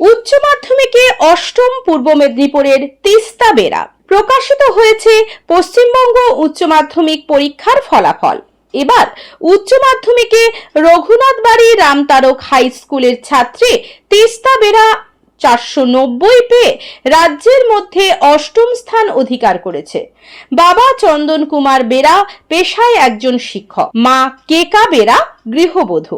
উচ্চ মাধ্যমিকে অষ্টম পূর্ব মেদিনীপুরের তিস্তা বেড়া। প্রকাশিত হয়েছে পশ্চিমবঙ্গ উচ্চ মাধ্যমিক পরীক্ষার ফলাফল। এবার উচ্চ মাধ্যমিকে রঘুনাথ বাড়ি রামতারক হাই স্কুলের ছাত্রী তিস্তা বেড়া চারশো নব্বই পেয়ে রাজ্যের মধ্যে অষ্টম স্থান অধিকার করেছে। বাবা চন্দন কুমার বেরা পেশায় একজন শিক্ষক। মা কেকা বেরা গৃহবধূ।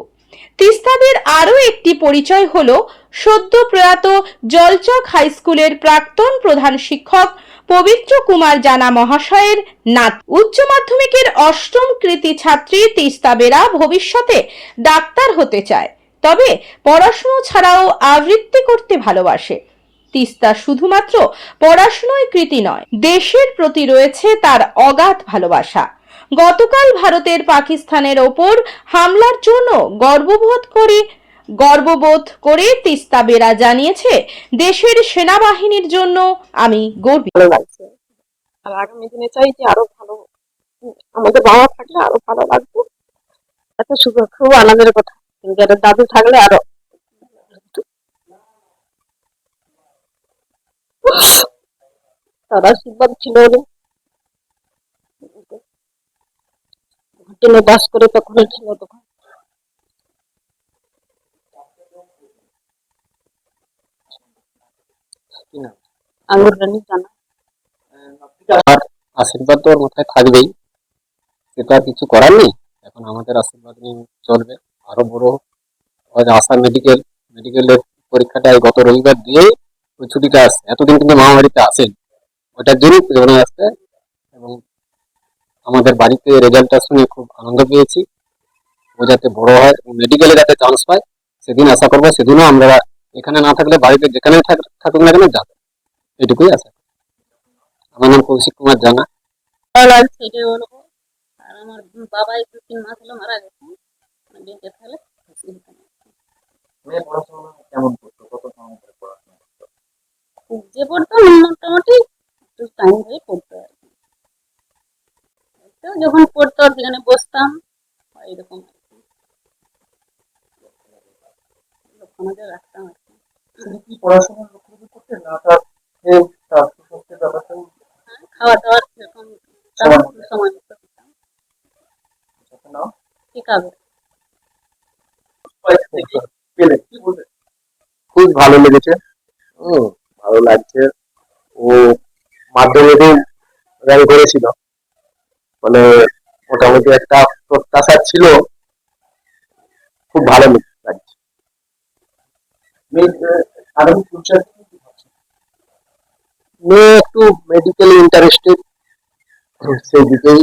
তিস্তাদের আরও একটি পরিচয় হল সদ্য প্রয়াত জলচক হাই স্কুলের প্রাক্তন প্রধান শিক্ষক পবিত্র কুমার জানা মহাশয়ের নাত। উচ্চ মাধ্যমিকের অষ্টম কৃতি ছাত্রী তিস্তা বেরা ভবিষ্যতে ডাক্তার হতে চায়, তবে পড়াশুনো ছাড়াও আবৃত্তি করতে ভালোবাসে। তিস্তা শুধুমাত্র পড়াশুনোয় কৃতি নয়, দেশের প্রতি রয়েছে তার অগাধ ভালোবাসা। গতকাল ভারতের পাকিস্তানের ওপর হামলার জন্য গর্ববোধ করে গর্ববোধ করে তিস্তা বেরা জানিয়েছে, দেশের সেনাবাহিনীর জন্য আমি গর্বিত। আর আগামী দিনে চাই যে আরও ভালো, আমাদের বাবা থাকলে আরও ভালো লাগতো এত সুখ খুব আনন্দের কথা। দাদু থাকলে আরও তার আশীর্বাদ ছিল হোটেলে বাস করে তখন ছিল তখন। আঙ্গুর রানী জানা আর আশীর্বাদ তো ওর মাথায় থাকবেই। সেটা আর কিছু করার নেই। এখন আমাদের আশীর্বাদ নিয়ে চলবে। আরও বড় আশা মেডিকেল মেডিকেলের পরীক্ষাটা গত রবিবার দিয়ে ওই ছুটিটা আসছে। এতদিন কিন্তু মহামারীতে আসেন। ওটার জন্যই পুজোনে আসছে এবং আমাদের বাড়িতে রেজাল্টটা শুনে খুব আনন্দ পেয়েছি। ও যাতে বড় হয় মেডিকেলে যাতে চান্স পায় সেদিন আশা করব সেদিনও আমরা এখানে না থাকলে বাড়িতে যেখানে থাক- থাকুক না কেন যাবে। এটুকুই আছে। আমার নাম কৌশিক কুমার জানা। ভালো বলব আর আমার বাবা একটু তিন মাস হলো মারা গেছে। মানে থাকলে খুশি হতাম। মেয়ে পড়াশোনা কেমন করতো? কত কেমন করে পড়াশোনা করতো? যে পড়তো মোটামুটি একটু টাইম হয়ে পড়তো আর কি। তো যখন পড়তো সেখানে বসতাম এরকম রাখতাম শুধু কি পড়াশোনার লক্ষ্য করে করতেন না তার তার সুস্বাস্থ্যের ব্যাপারটা হ্যাঁ, খাওয়া দাওয়ার সেরকম সময় মতো। সময় মতো ঠিক আছে। কি বলবে? খুব ভালো লেগেছে। হুম ভালো লাগছে। ও মাধ্যমিকে র্যাঙ্ক করেছিল। মানে মোটামুটি একটা প্রত্যাশা ছিল। খুব ভালো লাগছে। আগামী ফিউচার মেয়ে একটু মেডিকেল ইন্টারেস্টেড সেই দিকেই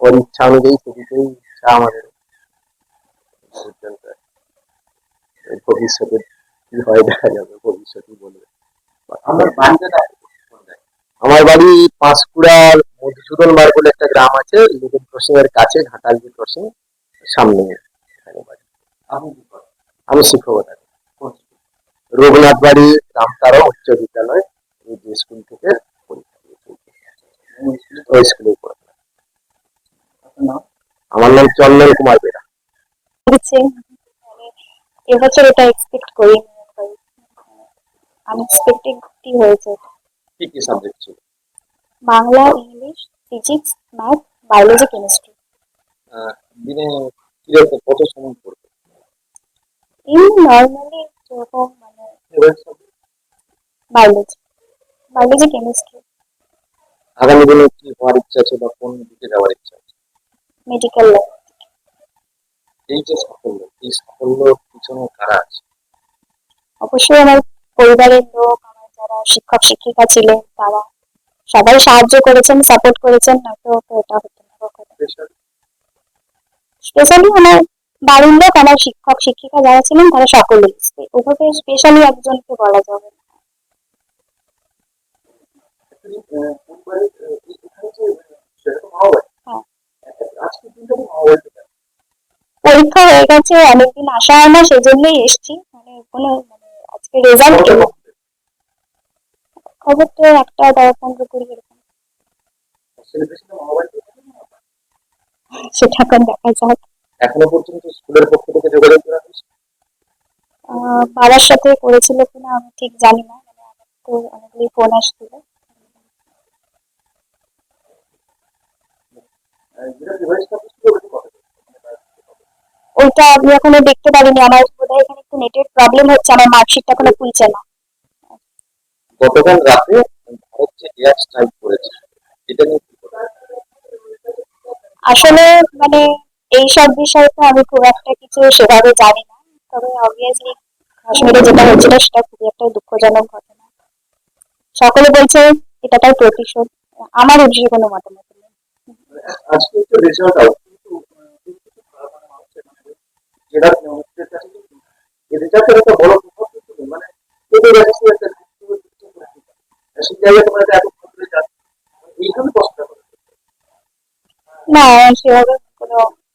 ওর ইচ্ছা অনুযায়ী সেদিকেই ইচ্ছা আমাদের ভবিষ্যতে কি হয় দেখা যাবে ভবিষ্যতে বলবে। আমার বাড়ি পাঁশকুড়ার মধুসূদন বার বলে একটা গ্রাম আছে লিভিং ক্রসিং এর কাছে ঘাটালজি ক্রসিং সামনে আমি শিক্ষকতা। রঘুনাথ বাড়ি রামতারা উচ্চ বিদ্যালয় এই যে স্কুল থেকে পরীক্ষা। ওই স্কুলে আমার নাম চন্দন কুমার বেরা। মানে এবছর এটা এক্সপেক্ট করি আনএক্সপেক্টেডই হয়েছে। কি কি সাবজেক্ট ছিল? Bangla English physics math biology chemistry আহ, দিনে কীরকম কত সময় পড়বে? এই নর্মালি যেরকম মানে বায়োলজি বায়োলজি কেমিস্ট্রি আগামী দিনে কি হওয়ার ইচ্ছা আছে বা কোন দিকে যাওয়ার ইচ্ছা আছে? মেডিকেল লাইন এই যে সাফল্য এই সাফল্য পিছনে কারা আছে? অবশ্যই আমার পরিবারের লোক আমার যারা শিক্ষক শিক্ষিকা ছিলেন তারা সবাই সাহায্য করেছেন সাপোর্ট করেছেন নয়তো এটা হতো না কখনো স্পেশালি আমার বাড়ির লোক আমার শিক্ষক, শিক্ষিকা যারা ছিলেন তারা সকলেই ওভাবে স্পেশালি একজনকে বলা যাবে না। পরীক্ষা হয়ে গেছে, অনেকদিন আসা হয় না সেই জন্যই এসছি। মানে কোনো মানে আজকে রেজাল্ট এলো খবর তো একটা, দশ, পনেরো, কুড়ি এরকম। সেটা এখন দেখা যাক। এখনও পর্যন্ত স্কুলের পক্ষ থেকে যোগাযোগ করা হয়েছে? বাবার সাথে করেছিল কিনা আমি ঠিক জানি না মানে আমার তো অনেকগুলি ফোন আসছিল। ওইটা আমি এখনও দেখতে পারিনি আমার বোধহয় এখানে একটু নেটের প্রবলেম হচ্ছে আমার মার্কশিটটা এখনও খুলছে না। গতকাল রাতে ভারত যে এয়ার স্ট্রাইক করেছে এটা নিয়ে আসলে মানে এই সব বিষয়ে তো আমি খুব একটা কিছু সেভাবে জানি না। তবে অবভিয়াসলি কাশ্মীরে যেটা হচ্ছিল সেটা খুবই একটা দুঃখজনক ঘটনা। সকলে বলছে এটা তার প্রতিশোধ। আমার এ বিষয়ে কোনো মতামত নেই। আজকে তো রেজাল্ট আউট মানে কাছে এই রেজাল্টের একটা বড় প্রভাব কিন্তু এদের কাছে একটা সেই জায়গায় তোমরা এত না সেভাবে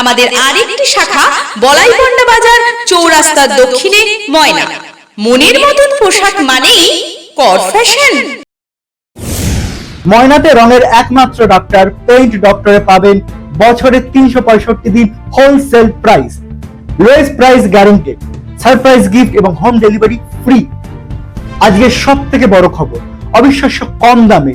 আমাদের আরেকটি শাখা, বলাইপন্ডা বাজার চৌরাস্তার দক্ষিণে ময়না। মনের মতন পোশাক মানেই কর ফ্যাশন। ময়নাতে রঙের একমাত্র ডক্টর পেইন্ট ডক্টরে পাবেন বছরে তিনশো পঁয়ষট্টি দিন wholesale price lowest price guaranteed surprise gift এবং হোম ডেলিভারি ফ্রি আজকে সব থেকে বড় খবর, অবিশ্বাস্য কম দামে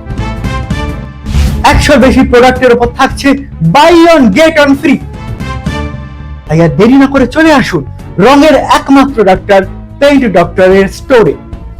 একশোর বেশি প্রোডাক্টের ওপর থাকছে buy one get one free তাই আর দেরি না করে চলে আসুন রঙের একমাত্র ডাক্তার পেইন্ট ডক্টরের স্টোরে